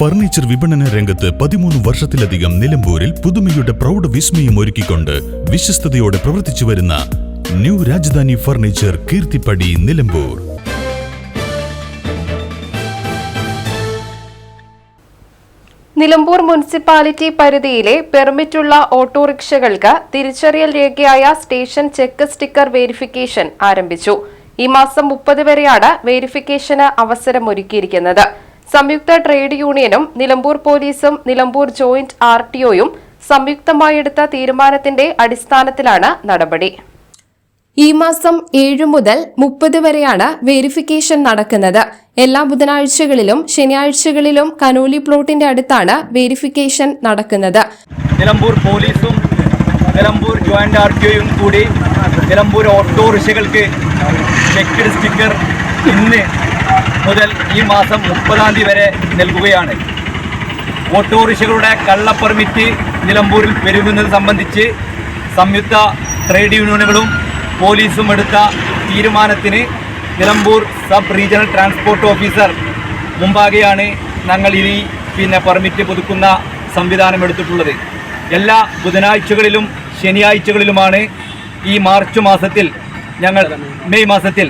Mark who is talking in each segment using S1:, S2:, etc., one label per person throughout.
S1: Furniture വിപണന രംഗത്ത് പതിമൂന്ന് വർഷത്തിലധികം നിലമ്പൂരിൽ പുതുമയുടെ പ്രൗഢ വിസ്മയം ഒരുക്കിക്കൊണ്ട് വിശ്വസ്തയോടെ പ്രവർത്തിച്ചു വരുന്ന new Rajadhani furniture Keerthippadi Nilambur.
S2: Nilambur municipality പരിധിയിലെ പെർമിറ്റുള്ള ഓട്ടോറിക്ഷകൾക്ക് തിരിച്ചറിയൽ രേഖയായ സ്റ്റേഷൻ ചെക്ക് സ്റ്റിക്കർ വെരിഫിക്കേഷൻ ആരംഭിച്ചു. ഈ മാസം മുപ്പത് വരെയാണ് വെരിഫിക്കേഷന് അവസരമൊരുക്കിയിരിക്കുന്നത്. സംയുക്ത ട്രേഡ് യൂണിയനും നിലമ്പൂർ പോലീസും നിലമ്പൂർ ജോയിന്റ് ആർ ടി ഒയും സംയുക്തമായെടുത്ത തീരുമാനത്തിന്റെ അടിസ്ഥാനത്തിലാണ് നടപടി. ഈ മാസം ഏഴു മുതൽ മുപ്പത് വരെയാണ് വെരിഫിക്കേഷൻ നടക്കുന്നത്. എല്ലാ ബുധനാഴ്ചകളിലും ശനിയാഴ്ചകളിലും കനോലി പ്ലോട്ടിന്റെ അടുത്താണ് വെരിഫിക്കേഷൻ നടക്കുന്നത്.
S3: നിലമ്പൂർ പോലീസും നിലമ്പൂർ ജോയിന്റ് ആർ ടി ഒയും കൂടി നിലമ്പൂർ ഓട്ടോറിക്ഷകൾക്ക് ചെക്ക്ഡ് സ്റ്റിക്കർ ഇന്ന് മുതൽ ഈ മാസം മുപ്പതാം തീയതി വരെ നൽകുകയാണ്. ഓട്ടോറിക്ഷകളുടെ കള്ള പെർമിറ്റ് നിലമ്പൂരിൽ പെരുകുന്നത് സംബന്ധിച്ച് സംയുക്ത ട്രേഡ് യൂണിയനുകളും പോലീസും എടുത്ത തീരുമാനത്തിന് Nilambur sub regional transport officer മുമ്പാകെയാണ് ഞങ്ങൾ ഇനി പിന്നെ പെർമിറ്റ് പുതുക്കുന്ന സംവിധാനം എടുത്തിട്ടുള്ളത്. എല്ലാ ബുധനാഴ്ചകളിലും ശനിയാഴ്ചകളിലുമാണ് ഈ മാർച്ച് മാസത്തിൽ ഞങ്ങൾ മെയ് മാസത്തിൽ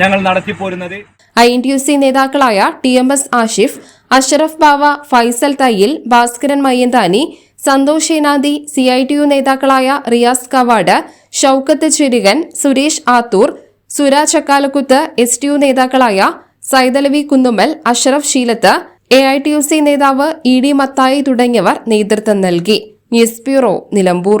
S3: ഞങ്ങൾ നടത്തിപ്പോരുന്നത്.
S2: ഐ എൻ ടി നേതാക്കളായ T M S Ashif Ashraf Bava Faisal Thayyil Bhaskaran Mayyanthani Santhosh Enadi C I T U നേതാക്കളായ Riyas Kavad Shoukath Chirikan Suresh Athur Sura Chakkalakuth S T U നേതാക്കളായ Saithalavi Kunnummal Ashraf Sheelath A I T U C നേതാവ് E D Mathai തുടങ്ങിയവർ നേതൃത്വം നൽകി. News bureau Nilambur.